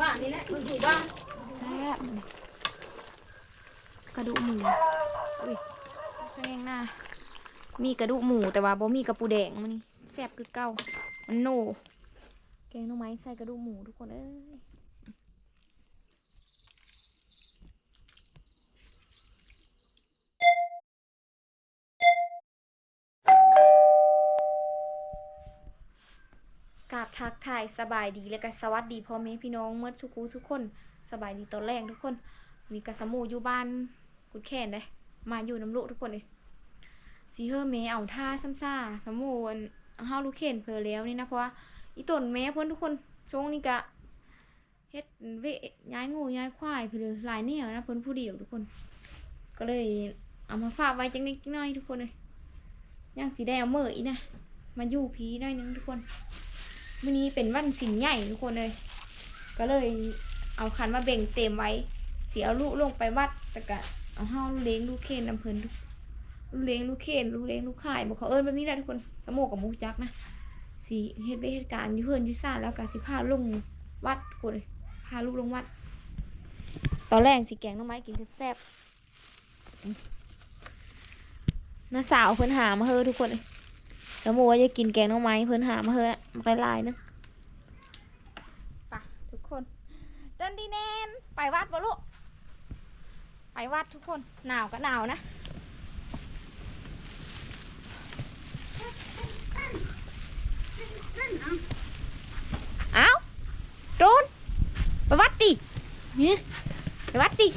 บ้านนี่แหละมึงอยู่บ้านแซ่บกระดูกหมูอุ้ยแสงหน้า มีกระดูกหมูแต่ว่าบ่มีกระปูแดงมันนี่แซ่บคือเก่ามันโนแกงหน่อไม้ใส่กระดูกหมูทุกคนเอ้ยกราบ ทักทายสบายดีและก็สวัสดีพ่อแม่พี่น้องเมื่อสุคูทุกคนสบายดีตอนแรกทุกคนมีกระสมูอยู่บ้านกุดแขนเลยมาอยู่น้ำลุทุกคนเลยสีเฮอแม่เอาท่าซ้ำซ่าสมูนเฮาลูกเขนเพอแล้วนี่นะเพราะว่าอีต้นแม่เพิ่อนทุกคนช่วงนี้กะเฮ็ดเวย้ายงูย้ายควายไปเลยหลายแนวนะเพิ่อนผู้เดียวทุกคน ก็เลยเอามาฝากไว้จังนิดหน่อยทุกคนเลยย่างสีแดงเอาเมื่ออีนะมาอยู่พีหน่อยนึงทุกคน วันนี้เป็นวันสินใหญ่ทุกคนเลย ก็เลยเอาคันมาเบ่งเต็มไว้ เสียเอาลูกลงไปวัดแต่กะเอาห้าลูกเลี้ยงลูกเคนน้ำเพลินลูกเลี้ยงลูกเคนลูกเลี้ยงลูกข่ายบอกเขาเอิญแบบนี้แหละทุกคนสมโมกับมูจักนะสีเฮ็ดเวเหตุการณ์อยุ่เฮินอยุ่ซ่านแล้วกะสิพาลงวัดคนเลยพาลูกลงวัด ตอนแรกสิแกงน้องไม้กินแซ่บๆน้าสาวเพิ่นหามาเฮอทุกคนเลย สมมติว่าจะกินแกงหน้องไม้เพิ่นหามาเฮอะมาลายๆนึงไปทุกคน เดินดีแนนไปวัดบ่ลูกไปวัดทุกคนหนาวก็หนาวนะเอาโดนไปวัดดิเนี่ยไปวัดดิ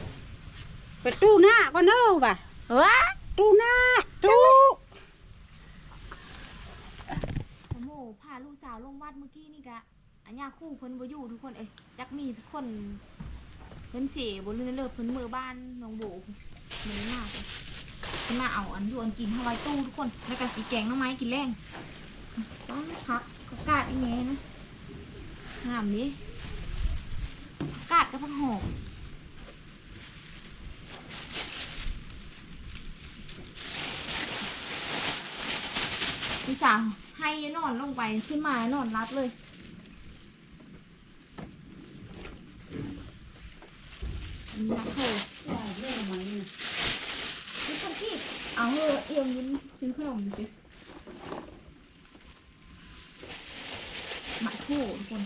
ไปตู้หน้าก็เน่าว่ะเฮ้ยตู้หน้าตู้ สมโม พาลูกสาวลงวัดเมื่อกี้นี่กะอันยาคู่เพิ่นบ่อยู่ทุกคนเอ้ยจักมีทุกคนเพิ่นเสียบนเรือเลิศเพิ่นมือบ้านน้องโบมือมากเลยมาเอาอันอยวนกินเข้าไว้ตู้ทุกคน แล้วก็สีแกงน้ำไม้กินแรงต้องพักกกาดอีแม่นะงามดิกาดก็พักหอมพี่สาว ให้นอนลงไปขึ้นมานอนรับเลยอันนี้นะเธอเรื่องไหมเนี่ยซื้องที่เอาเออเอียงยิ้มซื้อขนมดูสิหมาคู่ทุกคน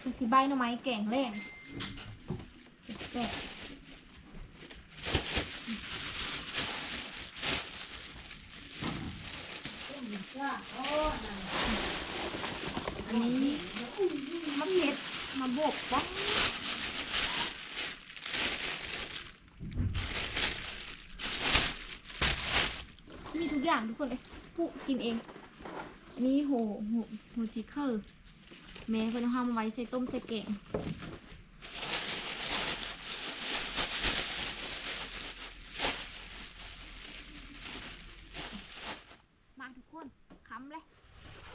เป็นสีใบหน่อไม้แกงแรงแซ่บอันนี้มะเพ็ดมาโบกป๊อกมีทุกอย่างทุกคนเลยปลูกกินเองอันนี้โหโหโหซิเคอร์ แม่เพิ่นเอาห้ามไว้ใส่ต้มใส่แกงมาทุกคนคำเลย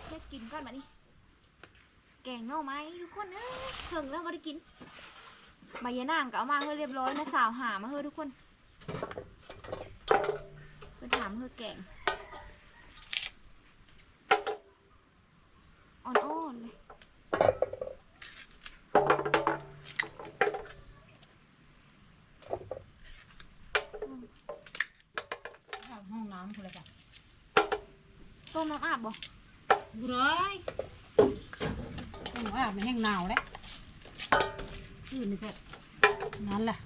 เพื่กินก่อนมานี่แกงหน่อไหมทุกคนเอ้ยถึงแล้วมาได้กินใบยะนางก็เอามาเฮ้เรียบร้อยนะสาวหามาเฮ้ทุกคนเพื่อนถามเฮ้แกงอ่อนๆเลย บบ่บุร้อยต้องว่ามันแห้งหนาวแล้วอื่นนี่ก็นั่นแหละ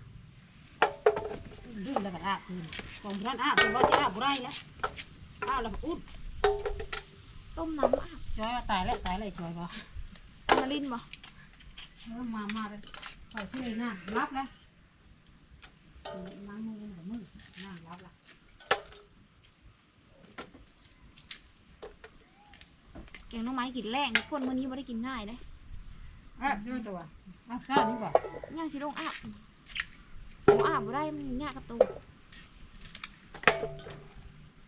ดื้อแล้วก็อาบคืนของร้านอาบเป็นว่าจะอาบบุไรแล้วอาบแล้วก็อุดต้มน้ำอาบจอยว่าตายแล้วตายแล้วจอยว่ามาลินบ่เออมามาเลยปล่อยชื่อหน้ารับแล้วนั่งมือหมือนั่งรับละ แก งหน่อไม้กินแรงทุกคนมื้อนี้ไม่ได้กินง่ายเลยอะเดี๋ยวจะว่าอะข้าวนี่ก่อนย่างสิลงอาบโอ้อาบบ่ได้มันยากกระตู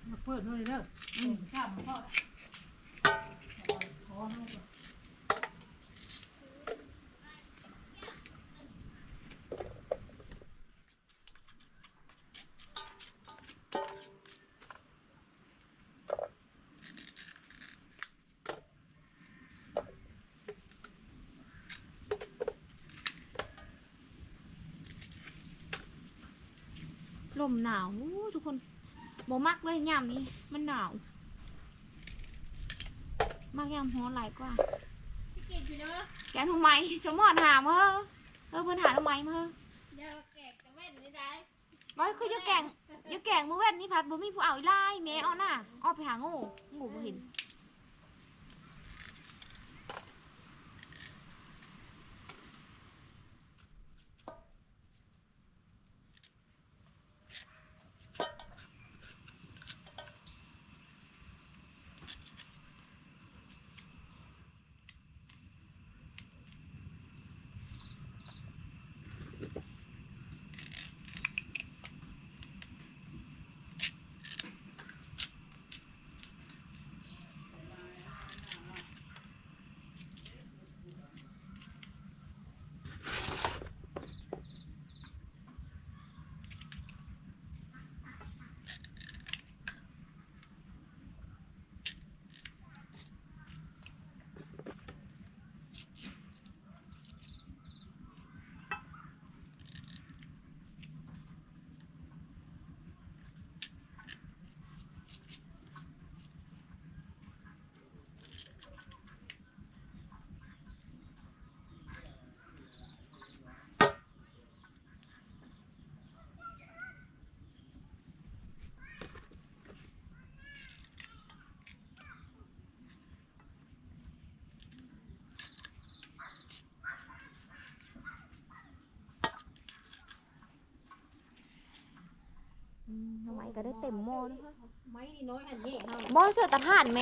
มาเปิดด้วยเด้ออืมข้าวมันทอดขอให้ หนาวอู้ทุกคนบ่มักเลยยามนี้ มันหนาว มากยามฮ้อนหลายกว่าเก่งพี่เนาะแกนทำไมสมอดหามเฮ้อเออเพิ่นหาทำไมมาเฮ้อเดี๋ยวแกะจะแม่นนี่ได้บ่คืออยู่แกงอยู่แกงมื้อแว่นนี่พัดบ่มีผู้เอาอีหลายแม่เอาน่ะออกไปหาโง่โง่บ่เห็น อืมทำไมก็ได้เต็มหม้อนะคะไม้นี่น้อยอันนี้เฮาหม้อเสื้อตะถ่านไหม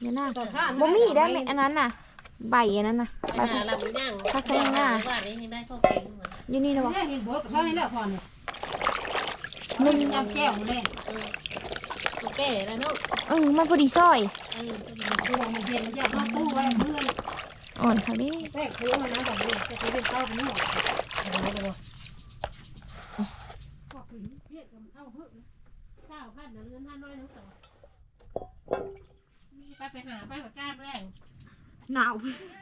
เนี่ยน่ะต่อข้างบ่มีได้ไหมอันนั้นน่ะ ใบอันนั้นน่ะไปใบหาลำย่างพักแซงหน้าว่านี้ยังได้ข้าวแกงเหมือนอยู่นี่นะวะแม่เห็นบดเท่านี้แหละพอเนี่ยมัมันนยำแก้วเลยเออตัวแก่แล้วเนาะเออมันพอดีซอยเออตัวมันเย็นมันจะเอาตู้ไว้เพื่อนอ่อนค่ะดิแป้งคือมันนะแบบนี้จะไปเป็นข้าวเป็นหัวเอาไว้ เลยก็คือเพี้ยกับข้าวเพิ่มนะข้าวพันเงินพันน้อยทั้งสองไปไปหาไปหาก้านแรงหนาว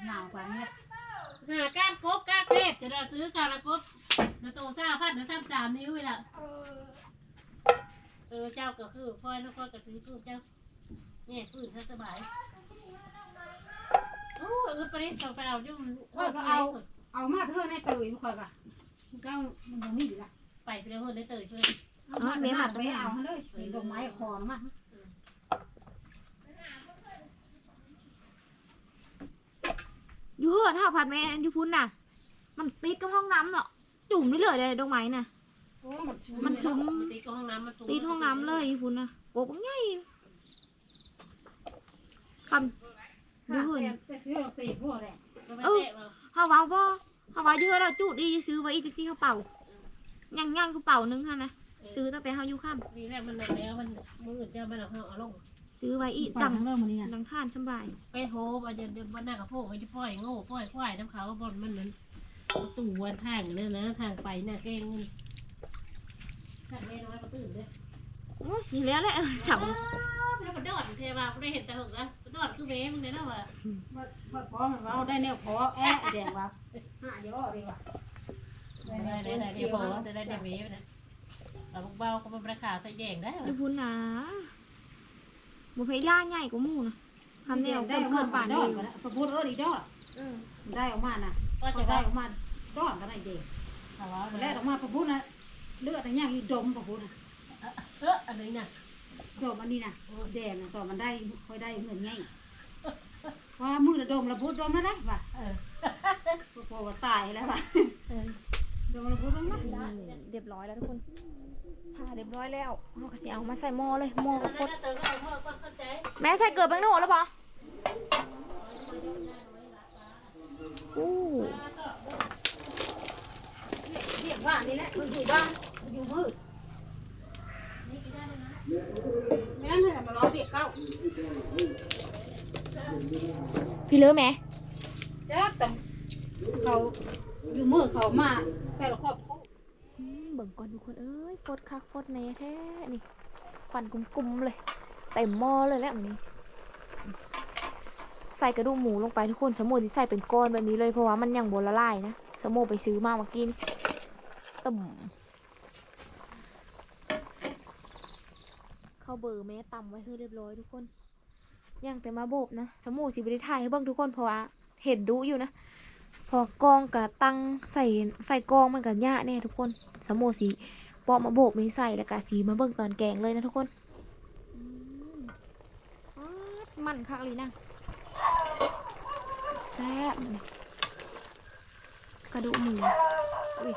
หนาวกว่านี้หาก้านกบก้านเพชรจะได้ซื้อก้านละกบนาโตซ่าพันนะซ้ำสามนิ้วเลยล่ะเออเจ้าก็คือพ่อยแล้วก็กระซื้อคือเจ้าเนี่ยพื้นถ้าสบายโอ้เออไปต่อไปเอายุ่งเอามาเพื่อในตื่นคอยก่ะเจ้ามันยังมีอยู่ละ ไปเพื่อคนได้ตื่นเพื่อเอามาไม่มาไม่เอาเลยดอกไม้คอมาอยู่เฮือนห้าพันแม่อยู่พุ่นน่ะ มันติดกับห้องน้ำเนาะจุ่มได้เลยได้ดอกไม้น่ะโอ้มันมันซุ้มตีก็ห้องน้ำมาติดห้องน้ำเลยอยู่พุ่นน่ะโกบง่ายคำอยู่เฮือนไปซื้อตีพวกแหละเออเฮาเว้าบ่เฮาเว้าอยู่เฮือนเราจุดดีซื้อไว้อีกจักซี่เขาเป่า ยังยังกระเป๋านึงหั่นนะซื้อตั้งแต่เฮาอยู่ค่ำมีแรกมันแล้วมันมืออื่นจะมันเอาเอาลงซื้อไว้อีกตัตังงเริ่มมันนี่นะดังท่านสำบาย ไปโฮมาจะวันหน้ากับพวกไปจะปล่อยโง่ปล่อยควายน้ำขาวบนมันนั้นตู่วันทางเลยนะทางไปน่ะแกงทางแม่น้อยก็ตื่นเลยโอ้ยนี่แล้วแหละเสาแล้วมันดอดเทวาได้เห็นแต่หึงนะดอดคือเว้มึงเนี่ยนะว่ะว่าพอมันว่าได้แนวพอแอะแดงว่าห้าย่อดีว่ะ ได้ได้ได้เดี๋ยวบอกจะได้เดี๋ยวเว้นะเราเบาก็มันราคาใส่แยงได้อยู่พุ่นนะบ่ไปล่าใหญ่กว่าหมู่นะคำแนวได้เกิออนกเกิมานป่านดนี้อนกันแล้วพูดเออดีดอดอืมได้ออกมาน่ะก็ก็จะได้ได้ออกมาดอนกันได้เด็กภาวะแรกออกมาพระพุทธนะเลือดอะไรอย่างอีดมพระพุทธนะเอออันนี้น่ะจบอันนี้นะแดงนะต่อมันได้ค่อยได้เงินไงว่ามือระดมระพุทธดมมาได้ป่ะเออพอว่าตายแล้วป่ะ เออดมระพุทธดมมาเรียบร้อยแล้วทุกคนผ่าเรียบร้อยแล้วเราก็สิเอามาใส่หม้อเลยหม้ออัก็นฟนั้นดเติมเข้าเพิ่มเข้าใจแม่ใส่เกลือแป้งโหนแล้วปะอู้เรียกว่านี่แหละมันอยู่บ้านมันอยู่มืดแม่นี่แหละมาล้อเบียกเก้าพี่เลือแม่จ้าแต่เขาอยู่มืดเขามา และคครัวเบิ่งก่อนทุกคนเอ้ยฟดคักฟดแน่แท้นี่ฟันกลุ่มๆเลยเต็มหม้อเลยแหละมันนี้ ใส่กระดูกหมูลงไปทุกคนสมูที่ใส่เป็นก้อนแบบนี้เลยเพราะว่ามันยังโบละลายนะสมูไปซื้อมามากินต่มเข้าเบอร์แม่ต่ำไว้ให้เรียบร้อยทุกคนยังแต่มาโบบนะสมูสีบริไทยให้เบิ่งทุกคนเพราะว่าเห็นดูอยู่นะ พอกองกับตั้งใส่ไฟกองมันกับหญ้าแน่ทุกคนสมูสีปอกมาโบกนี้ใส่แล้วก็สีมาเบิ่งตอนแกงเลยนะทุกคนอืมอ๊าดมันคักเลยนะแซ่บเลยกระดูกหมูอุ้ย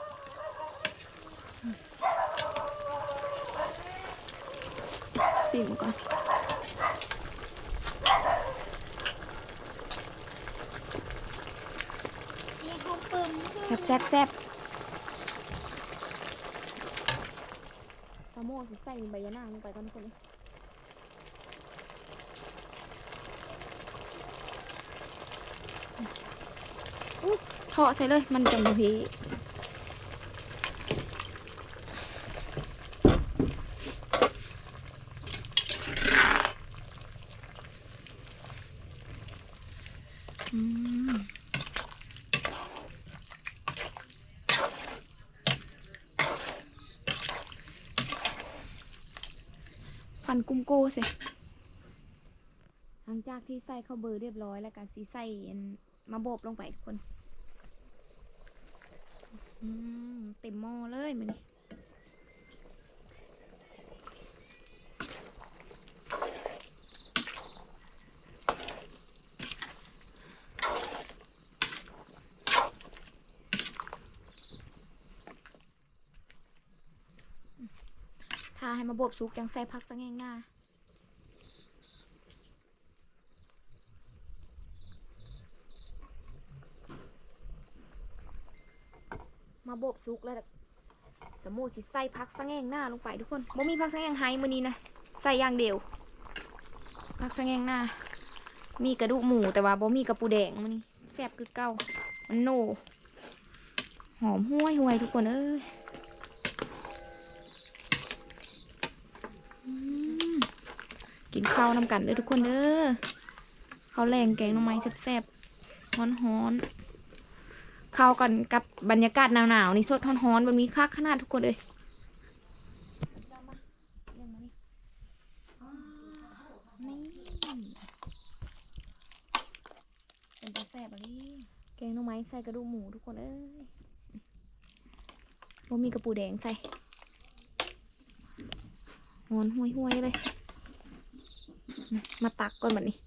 สิมก่อน แซ่บแซ่บแซ่บตาโม่สิใส่ใบยะนางลงไปก่อนทุกคนเลยอุ๊ยเทาะใส่เลย มันจะโม นกุ้มโก้สิหลังจากที่ใส่ข้าวเบอร์เรียบร้อยแล้วก็สีใส่มาโบบลงไปทุกคนเต็มหม้อเลยมันนี่ มาบบสุกยังใส่พักสังแงงหน้ามาบบซุกแล้วสมมูสิใส่พักสังแงงหน้าลงไปทุกคนบ่มีพักสังแงงไฮมือนี้นะใส่อย่างเดียวพักสังแงงหน้า มีกระดูกหมูแต่ว่าบ่มีกระปูแดงมันนี่แซ่บคือเก่ามันโนหอมห้วยห้วยทุกคนเอ้ยอืม กินข้าวนำกันเด้อทุกคนเด้อข้าวแรงแกงหน่อไม้แซ่บๆฮ้อนๆเข้ากันกับบรรยากาศหนาวๆนี่สดร้อนๆมันมีค่าขนาดทุกคนเลยนี่เป็นตาแซ่บอะนี่แกงหน่อไม้ใส่กระดูกหมูทุกคนเอ้ยบ่มีกระปูแดงใส่ห อนห่วยๆเลย มาตักก่อนแบบนี้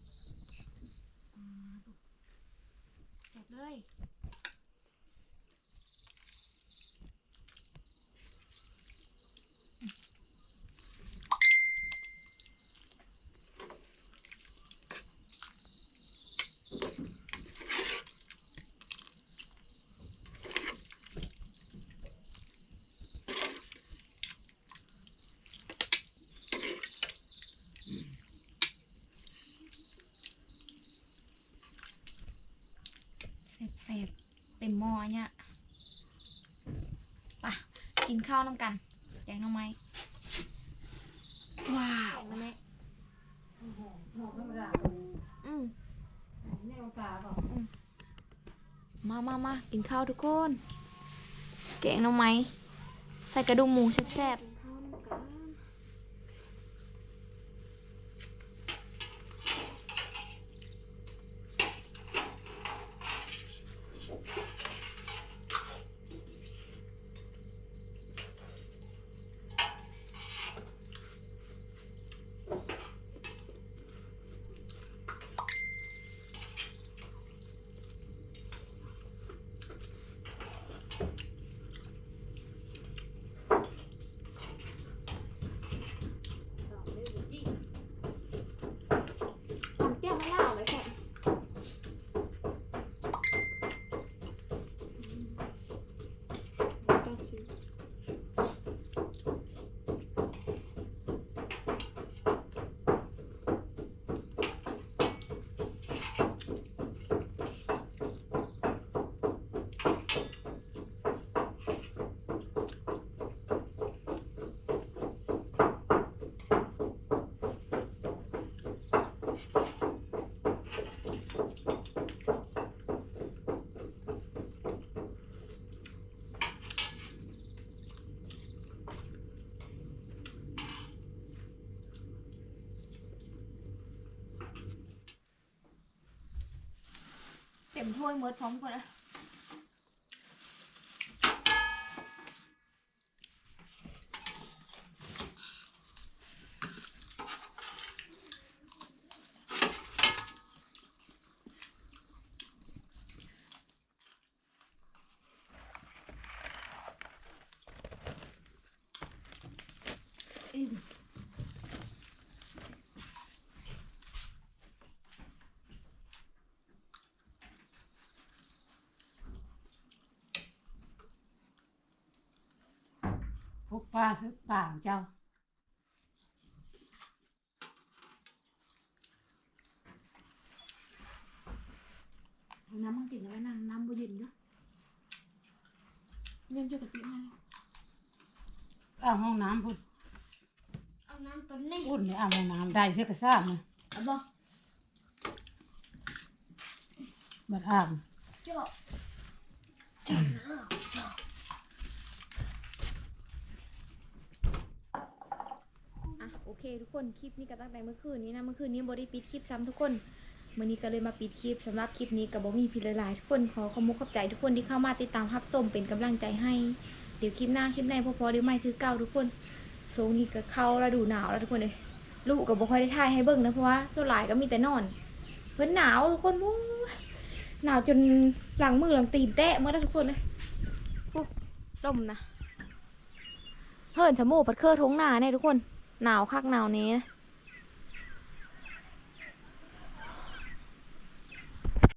เสร็จเลย เสพๆ เต็มหม้อเนี่ยไปะกินข้าวน้ำกันแกงหน้ำไม้ว้าวแม่หอมธรรมดาอืมแนวตาบอกมามามากินข้าวทุกคน แกงหน้ำไม้ใส่กระดูกหมูแซ่บ ต็มถ้วยหมดพร้อมกันนะ พวกป้าซื้อป่าของเจ้าเอาน้ำมันติดเอาไว้นางน้ำบุญอยู่เรื่องเกี่ยวกับติดมาเอาห้องน้ำพุ่นเอาน้ำต้นนี้พุ่นเนี่ยเอาห้องน้ำได้เชื่อกระซ่ามาเอาบ่บัดอาบเจาะอะ โอเค ทุกคนคลิปนี้ก็ตั้งแต่เมื่อคืนนี้นะเมื่อคืนนี้บอไดปิดคลิปซ้ำทุกคนมื่อนี้ก็เลยมาปิดคลิปสำหรับคลิปนี้กับบอมีพิดหลายทุกคนขอขอบมุกขอบใจทุกคนที่เข้ามาติดตามรับชมเป็นกำลังใจให้เดี๋ยวคลิปหน้าคลิปในพอๆเดี๋ยวไม่คือเก่าทุกคนโซนี้ก็เข้าฤดูหนาวแล้วทุกคนเลยลูกก็บ่ค่อยได้ถ่ายให้เบิ่งนะเพราะว่าส่วนหลายก็มีแต่นอน เพิ่นหนาวทุกคนโอ้หนาวจนหลังมือหลังตีนแตะเมื่อทุกคนเลยโอ้ลมนะเฮิรนสมูปัดเครือทงหนาเนี่ยทุกคน หนาวคักหนาวนี้